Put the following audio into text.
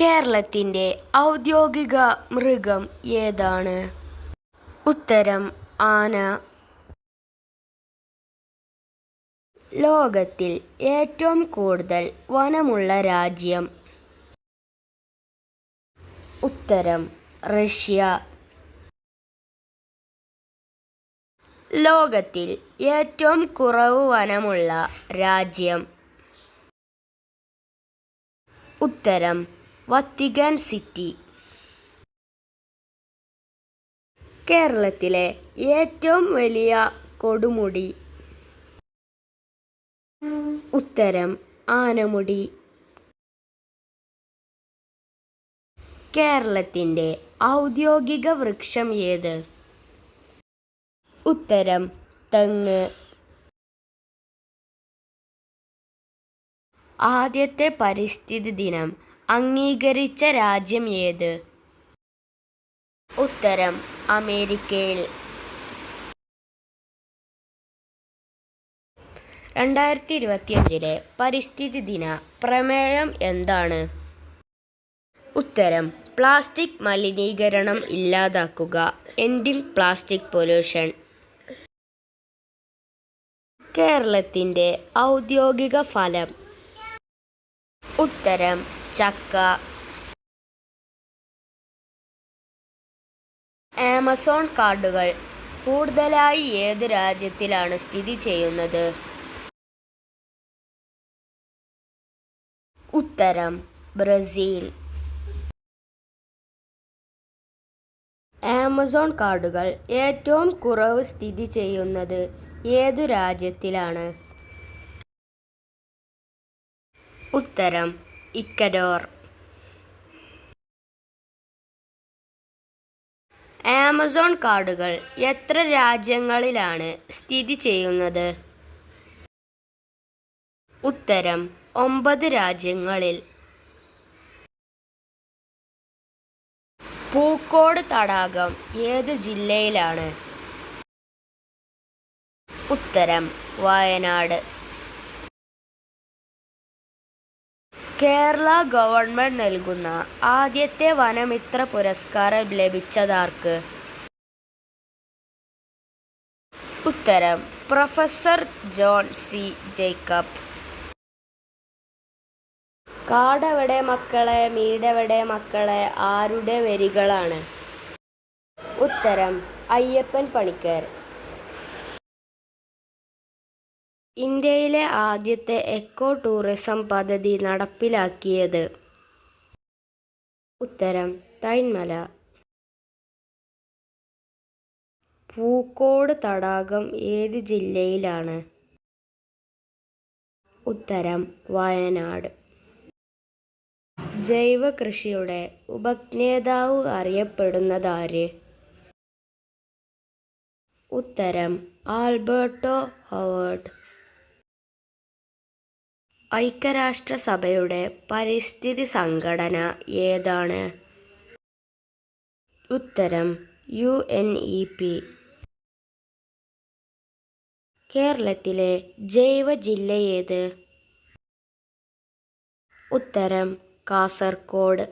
കേരളത്തിന്റെ ഔദ്യോഗിക മൃഗം ഏതാണ്? ഉത്തരം ആന. ലോകത്തിൽ ഏറ്റവും കൂടുതൽ വനമുള്ള രാജ്യം. ഉത്തരം റഷ്യ. ലോകത്തിൽ ഏറ്റവും കുറവ് വനമുള്ള രാജ്യം. ഉത്തരം വത്തിക്കാൻ സിറ്റി. കേരളത്തിലെ ഏറ്റവും വലിയ കൊടുമുടി. ഉത്തരം ആനമുടി. കേരളത്തിന്റെ ഔദ്യോഗിക വൃക്ഷം ഏത്? ഉത്തരം തെങ്ങ്. ആദ്യത്തെ പരിസ്ഥിതി ദിനം അംഗീകരിച്ച രാജ്യം ഏത്? ഉത്തരം അമേരിക്കയിൽ. രണ്ടായിരത്തി ഇരുപത്തിയഞ്ചിലെ പരിസ്ഥിതി ദിന പ്രമേയം എന്താണ്? ഉത്തരം പ്ലാസ്റ്റിക് മലിനീകരണം ഇല്ലാതാക്കുക എൻഡിങ് പ്ലാസ്റ്റിക് പൊല്യൂഷൻ. കേരളത്തിന്റെ ഔദ്യോഗിക ഫലം. ഉത്തരം ചക്ക. ആമസോൺ കാർഡുകൾ. കൂടുതലായി ഏത് രാജ്യത്തിലാണ് സ്ഥിതി ചെയ്യുന്നത്? ഉത്തരം ബ്രസീൽ. ആമസോൺ കാർഡുകൾ ഏറ്റവും കുറവ് സ്ഥിതി ചെയ്യുന്നത് ഏതു രാജ്യത്തിലാണ്? ഉത്തരം ഇക്കഡോർ ആമസോൺ കാർഡുകൾ എത്ര രാജ്യങ്ങളിലാണ് സ്ഥിതി ചെയ്യുന്നത്? ഉത്തരം ഒമ്പത് രാജ്യങ്ങളിൽ. പൂക്കോട് തടാകം ഏത് ജില്ലയിലാണ്? ഉത്തരം വയനാട്. കേരള ഗവൺമെന്റ് നൽകുന്ന ആദ്യത്തെ വനമിത്ര പുരസ്കാരം ലഭിച്ചതാർക്ക്? ഉത്തരം പ്രൊഫസർ ജോൺ സി ജേക്കബ്. കാടവിടെ മക്കളെ മീടവിടെ മക്കളെ ആരുടെ വരികളാണ്? ഉത്തരം അയ്യപ്പൻ പണിക്കർ. ഇന്ത്യയിലെ ആദ്യത്തെ എക്കോ ടൂറിസം പദ്ധതി നടപ്പിലാക്കിയത്. ഉത്തരം തൈന്മല. പൂക്കോട് തടാകം ഏത് ജില്ലയിലാണ്? ഉത്തരം വയനാട്. ജൈവ കൃഷിയുടെ ഉപജ്ഞേതാവ് അറിയപ്പെടുന്നതാര് ഉത്തരം ആൽബർട്ടോ ഹവേർഡ്. ഐക്യരാഷ്ട്രസഭയുടെ പരിസ്ഥിതി സംഘടന ഏതാണ്? ഉത്തരം യു എൻ ഇ പി കേരളത്തിലെ ജൈവ ജില്ല ഏത്? ഉത്തരം കാസർഗോഡ്